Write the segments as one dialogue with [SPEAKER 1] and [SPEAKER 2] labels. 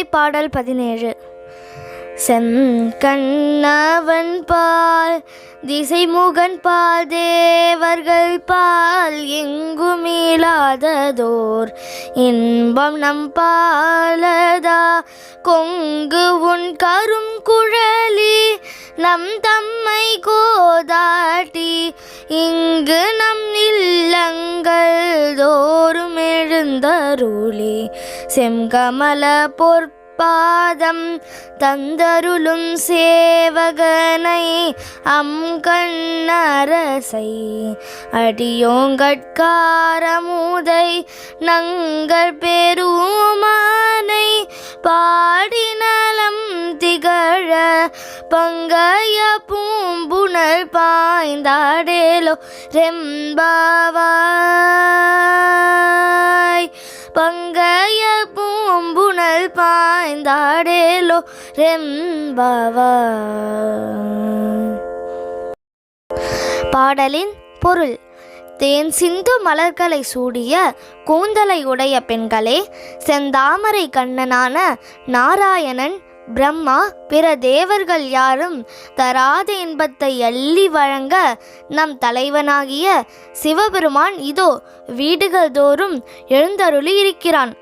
[SPEAKER 1] திருமுறை பாடல் பதினேழு. செங்கண்ணவன் பால் திசைமுகன் பால் தேவர்கள் பால் எங்குமில்லாததோர் இன்பம் நம் பாலதா கொங்கு உன் கரும் குழலி நம் தம்மை கோதாட்டி இங்கு நம் இல்லங்கள் தோறும் எழுந்தருளி செங்கமல பாதம் தந்தருளும் சேவகனை அம் கண்ணரசை அடியோங்கட்காரமுதை நங்கள் பெருமானை பாடினலம் திகழ பங்கைய பூம்புணல் பாய்ந்தாடேலோ ரெம்பாவா. சாய்ந்தாடேலோ ரெம்பாவா? பாடலின் பொருள் தேன் சிந்து மலர்களை சூடிய கூந்தலை உடைய பெண்களே செந்தாமரை கண்ணனான நாராயணன் பிரம்மா பிற தேவர்கள் யாரும் தராத இன்பத்தை அள்ளி வழங்க நம் தலைவனாகிய சிவபெருமான் இதோ வீடுகள் தோறும் எழுந்தருளி இருக்கிறான்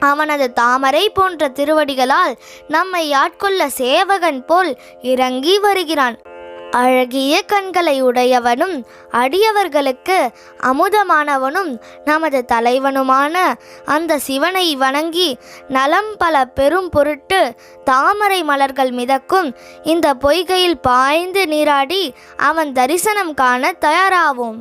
[SPEAKER 1] அவனது தாமரை போன்ற திருவடிகளால் நம்மை ஆட்கொள்ள சேவகன் போல் இறங்கி வருகிறான். அழகிய கண்களை உடையவனும் அடியவர்களுக்கு அமுதமானவனும் நமது தலைவனுமான அந்த சிவனை வணங்கி நலம் பல பெரும் பொருட்டு தாமரை மலர்கள் மிதக்கும் இந்த பொய்கையில் பாய்ந்து நீராடி அவன் தரிசனம் காண தயாராவோம்.